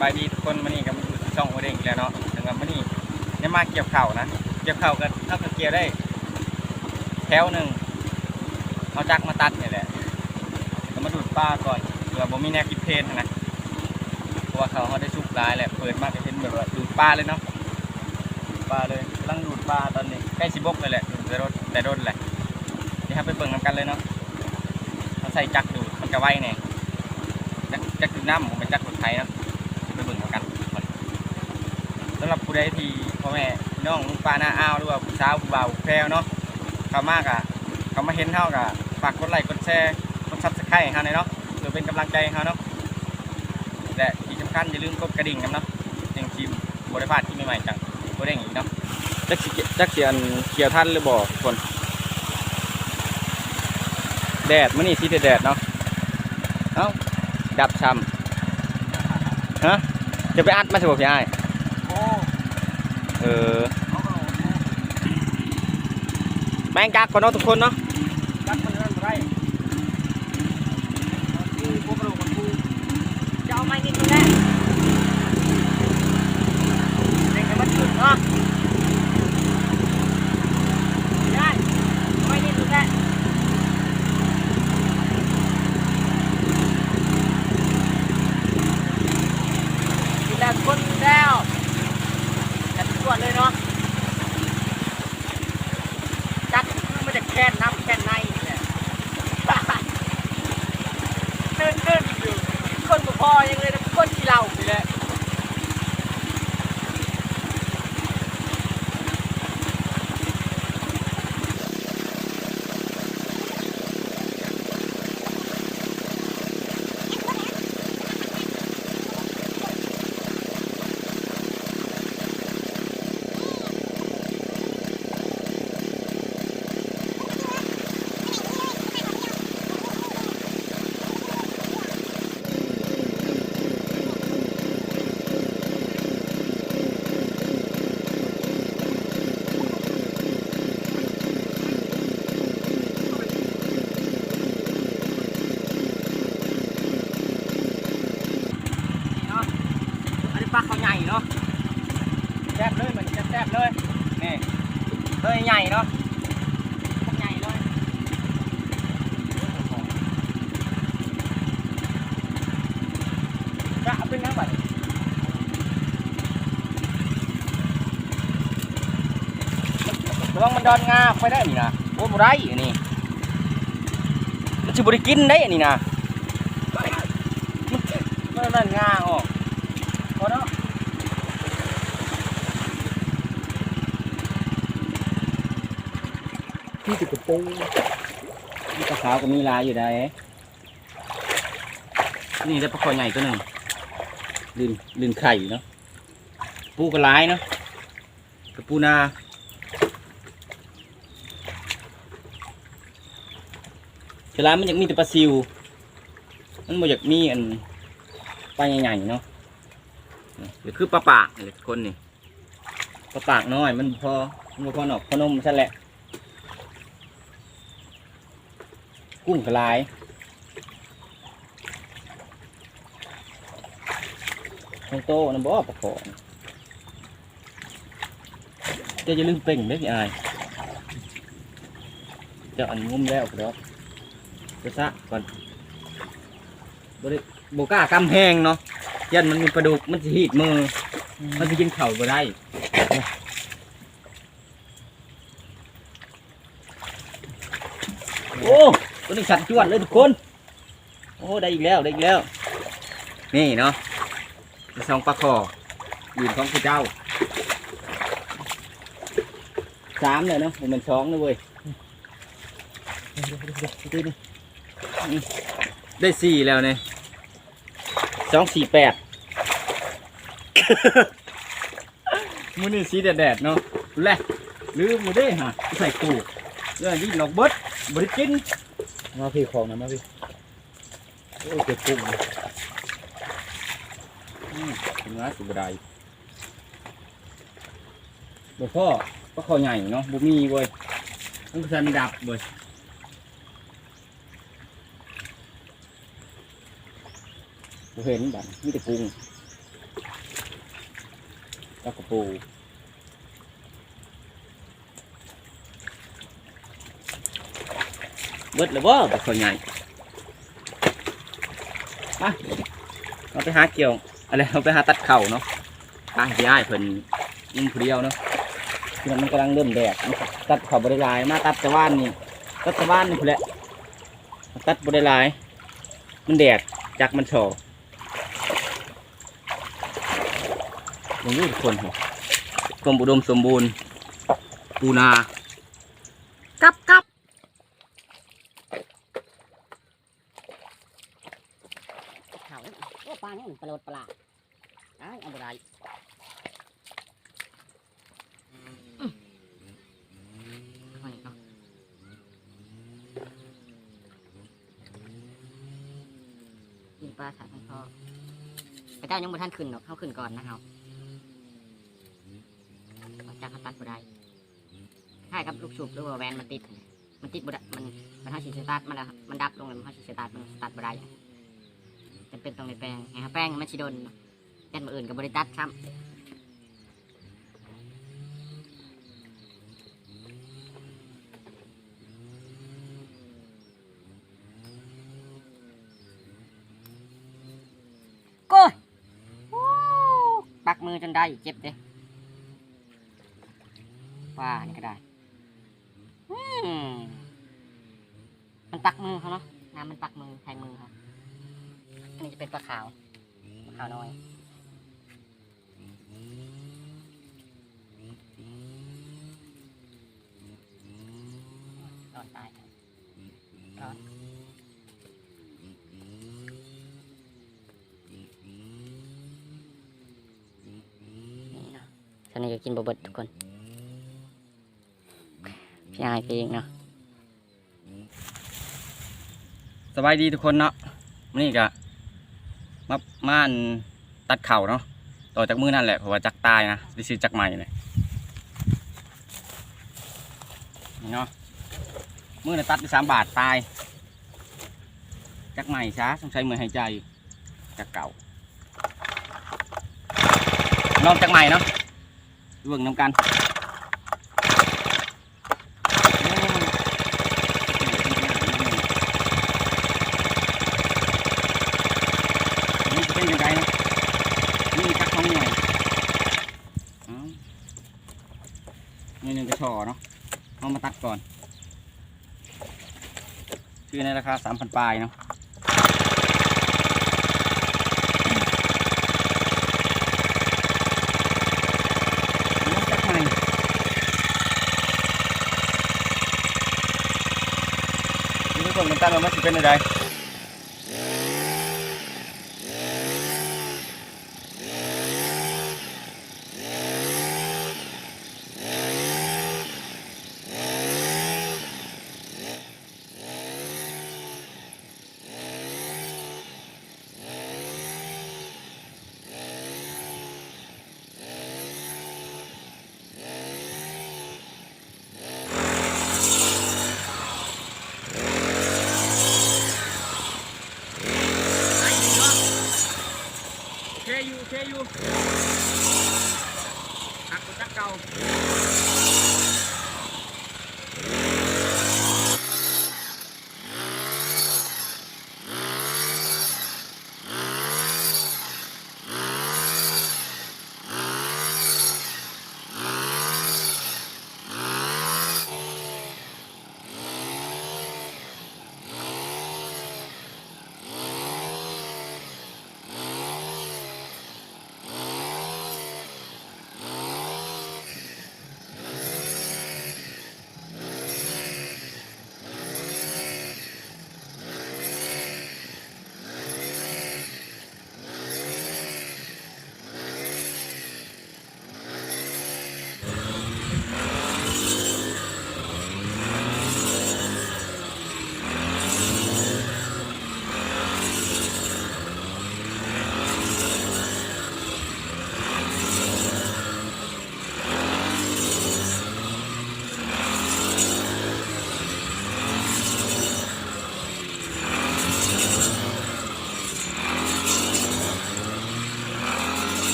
บายดีทุกคนมานี่กับช่องโอเด้งอีกแล้วเนาะถึงกับมานี่เนี่ยมาเกี่ยวเข่านะ เกี่ยวเข่ากันถ้าเกี่ยวได้ แถวหนึ่งเอาจักรมาตัดนี่แหละแล้วมาดูดปลาก่อนเผื่อผมมีแนวกินเพนนะเพราะว่าเขาเขาได้สุกร้ายแหละเปิดมากจะเห็นแบบว่าดูดปลาเลยเนาะปลาเลยกำลังดูดปลาตอนนี้ใกล้สิบกเลยแหละดูดแต่รถแต่รถแหละนี่ครับไปเบิ่งนำกันเลยเนาะเขาใส่จักรดูดมันจะไวเนี่ยจักจักดูดน้ำผมเป็นจักรรถไทยเนาะไปเบิ่งนำกันก่อนสำหรับผู้ใดที่พ่อแม่พี่น้องลุงป้าน้าอ้าวหรือว่าผู้สาวผู้บ่าวผู้แพรวเนาะเขามากอะเขามาเห็นเท่ากับฝากกดไลค์กดแชร์กดซับสไครต์ให้เขาหน่อยเนาะเพื่อเป็นกำลังใจให้เขาเนาะและที่สำคัญอย่าลืมกดกระดิ่งกันเนาะเองทีมบริพาดที่ใหม่ๆจังบริเด้งอีกเนาะจักสิจักเสียนเขียวท่านหรือบ่ทุกคนแดดมื้อนี้สิแดดเนาะเอ้าดับช้ำฮะจะไปอัดมาสิบ่พี่อ้ายโอ้ เออเขาก็แมงกักก่อนเนาะทุกคนเนาะจักมันนั่นไรกูพวกเรากับกูจะเอาไม้นี่ตัวแรกเด็กให้มันถึงเนาะได้เอาไม้นี่ตัวแรกกินแล้วคนแล้วจัดตรวจเลยเนาะ จัดคือมันจะแค่น้ำแค่ในนี่แหละ เดินเดินอยู่คนบ่พอยังเลยนะคนที่เรานี่แหละ เนาะอันนี้ปลาเขาใหญ่เนาะแซ่บเลยเหมือนจะแซ่บเลยนี่ เลยใหญ่เนาะใหญ่เลยจะเอาเป็นน้ำบัดระวั งมันดอนงาไปได้นี่นะโอ้บ่ได้อันนี้มันจะบริกินได้อันนี้นะมันนั่นงาออกพอเนาะพี่ติดกระโปรงนี่ปลาขาวก็มีลายอยู่ได้นี่ได้ปลาคอใหญ่ตัวหนึ่งลืนลืนไข่เนาะปูกระลายเนาะกระปูนาเวลามันอยากมีแต่ปลาซิว มันบ่อยากมีอันปลาใหญ่ๆเนาะหรือคือปลาปากนี่แหละคนนี่ปลาปากน้อยมันพอมันบ่พอหนอกพอนมใช่แหละ กุ้งกระลายของโตนะบ่อปลาขอจะจะลืมเป่งได้อพี่อายจะอันงุ้มแล้วครับจะซะก่อนบริโบก้ากำแหงเนาะยันมันมีปลาดุกมันจะหีดมือ มันจะกินเข่าบ่ได้ โอ้ตัวนี้สัตว์จวดเลยทุกคน โอ้ได้อีกแล้วได้อีกแล้ว นี่เนาะมีสองปลาคอยืนของคุณเจ้าสามเลยเนาะผมเป็นสองเลยเว้ยได้สี่แล้วเนี่ยสองสี่แปดมือนี่สีแดดๆเนาะแหละลืมมาได้ฮะใส่ตู้เรื่องนี้หลอกเบิดบริกิน มาพี่ของนะมาพี่โอ้ยเจ็บกุ้งอืมถึงร้านสุบไดบ่พ่อก็คอใหญ่เนาะบ่มีเว้ยต้องสันดับเว้ยบ่เห็นบัดมีแต่กุ้งแล้วก็ปู เบิดแล้วบ่บ่ค่อยใหญ่มาเราไปหาเกี่ยวอะไรเราไปหาตัดเข่าเนาะตาย้ายเพิ่นยิงเดียวเนาะที่มันกำลังเริ่มแดดมันตัดเข่าบริลายมาตัดตะวันนี่ตัดตะวันนี่พุ่นแหละตัดบริลาย มันแดดจากมันโชออย่างนี้ทุกคนเหรอกรมอุดมสมบูรณ์ปูนา กับกับ เขาโอ้ ปลาเนี่ยมันปลาโลดปลาไอ้ายเอาบ่ได้ค่อยเนาะกินปลาสายพันธุ์พอพระเจ้ายังบ่ท่านขึ้นหรอกเขาขึ้นก่อนนะเขาเอาจากเขาตัดบ่ได้ใช่ครับลูกสูบหรือว่าแวนมันติด มันติดบ่ได้มันมันห้าสิสตาร์ทมันแล้วมันดับลงเลยมันห้าสิสตาร์ทมันสตาร์ทบ่ได้ จำเป็นต้องในแปลงไงครับแป้งมันชิโดนแป้งมืออื่นกับบริตัดซ้ำก้ยวู้ปักมือจนได้เจ็บเด้ว่านี่ก็ได้มมันปักมือเขาเนาะน้ำมันปักมือแทงมือเขา อันนี้จะเป็นปลาขาวปลาขาวน้อย ร้อนตายร้อนนี่เนาะตอนนี้ก็กินบะเบิดทุกคน พี่อายพี่เองเนาะสบายดีทุกคนเนาะมื้อนี่ก็ มาม่านตัดเข่าเนาะต่อจากมือนั่นแหละเพราะว่าจักตายนะดิซื้อจักใหม่เลยนี่เนาะมือน่ะตัดไปสามบาทตาย จักใหม่ช้าต้องใช้มือหายใจจักเก่าลองจักใหม่เนาะเบิ่งน้ำกันจะเป็นยังไงนะนี่จักของหน่วยเอ้าหน่วยหนึ่งกระชอเนาะเอามาตัดก่อน ชื่อในราคาสามพันปลายเนาะทุกคนตั้งมามันจะเป็นอะไร